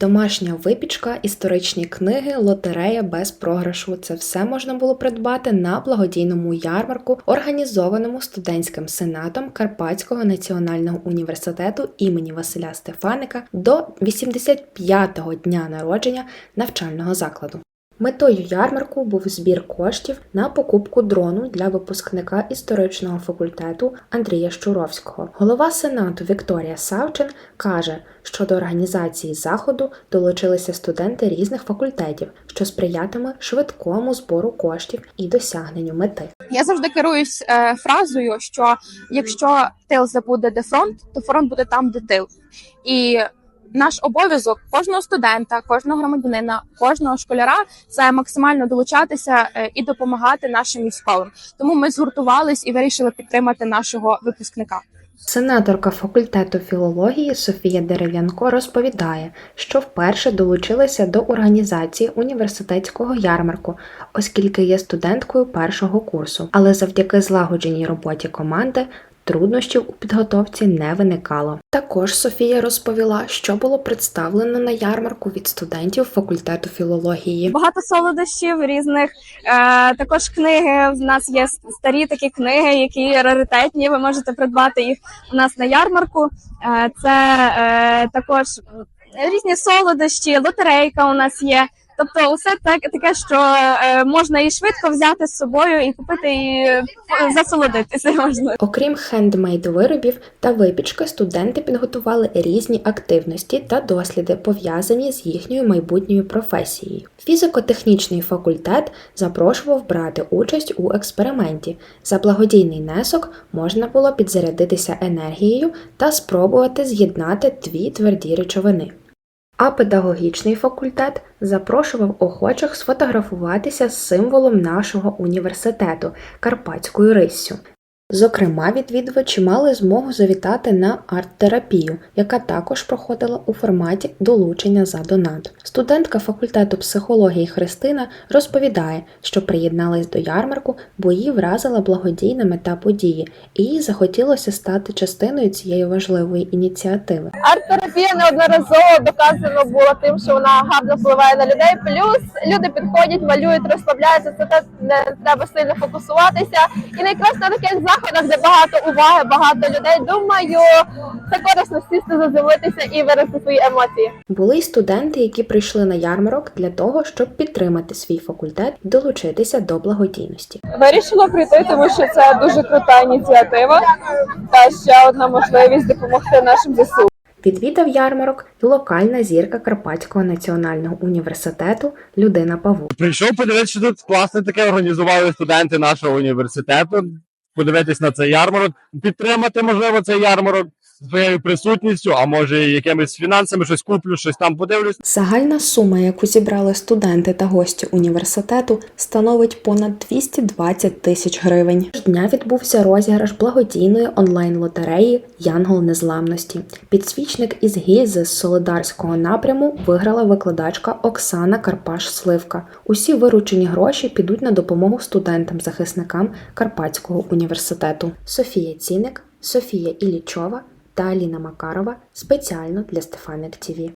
Домашня випічка, історичні книги, лотерея без програшу це все можна було придбати на благодійному ярмарку, організованому студентським сенатом Карпатського національного університету імені Василя Стефаника до 85-го дня народження навчального закладу. Метою ярмарку був збір коштів на покупку дрону для випускника історичного факультету Андрія Щуровського. Голова сенату Вікторія Савчин каже, що до організації заходу долучилися студенти різних факультетів, що сприятиме швидкому збору коштів і досягненню мети. Я завжди керуюсь е, фразою, що якщо тил забуде де фронт, то фронт буде там, де тил. І наш обов'язок кожного студента, кожного громадянина, кожного школяра це максимально долучатися е, і допомагати нашим військовим. Тому ми згуртувались і вирішили підтримати нашого випускника. Сенаторка факультету філології Софія Дерев'янко розповідає, що вперше долучилася до організації університетського ярмарку, оскільки є студенткою першого курсу. Але завдяки злагодженій роботі команди труднощів у підготовці не виникало. Також Софія розповіла, що було представлено на ярмарку від студентів факультету філології. Багато солодощів різних. Е, також книги. У нас є старі такі книги, які раритетні. Ви можете придбати їх у нас на ярмарку. Е, це е, також різні солодощі, лотерейка у нас є. Тобто, усе так таке, що е, можна і швидко взяти з собою і купити і засолодитися можна. Окрім хендмейд виробів та випічки, студенти підготували різні активності та досліди, пов'язані з їхньою майбутньою професією. Фізико-технічний факультет запрошував брати участь у експерименті. За благодійний внесок можна було підзарядитися енергією та спробувати з'єднати дві тверді речовини. А педагогічний факультет запрошував охочих сфотографуватися з символом нашого університету карпатською риссю. Зокрема, відвідувачі мали змогу завітати на арт-терапію, яка також проходила у форматі долучення за донат. Студентка факультету психології Христина розповідає, що приєдналась до ярмарку, бо її вразила благодійна мета події, і їй захотілося стати частиною цієї важливої ініціативи. Арт-терапія неодноразово доказано було тим, що вона гарно впливає на людей. Плюс люди підходять, малюють, розслабляються. Це не треба сильно фокусуватися. І найкраще на таких заходах, де багато уваги, багато людей. Думаю, це корисно сісти, заземлитися і виразити свої емоції. Були й студенти, які прийшли на ярмарок для того, щоб підтримати свій факультет долучитися до благодійності. Вирішила прийти, тому що це дуже крута ініціатива та ще одна можливість допомогти нашим ЗСУ. Відвідав ярмарок і локальна зірка Карпатського національного університету Людина Павук. Прийшов подивитися, що тут класне таке організували студенти нашого університету. Подивитись на цей ярмарок, підтримати, можливо, цей ярмарок своєю присутністю, а може якимись фінансами щось куплю, щось там подивлюсь. Загальна сума, яку зібрали студенти та гості університету, становить понад 220 тисяч гривень. Дня відбувся розіграш благодійної онлайн-лотереї Янгол Незламності. Підсвічник із гільзи з Солидарського напряму виграла викладачка Оксана Карпаш-Сливка. Усі виручені гроші підуть на допомогу студентам-захисникам Карпатського університету. Софія Ціник, Софія Ілічова та Аліна Макарова спеціально для Стефаник ТІВІ.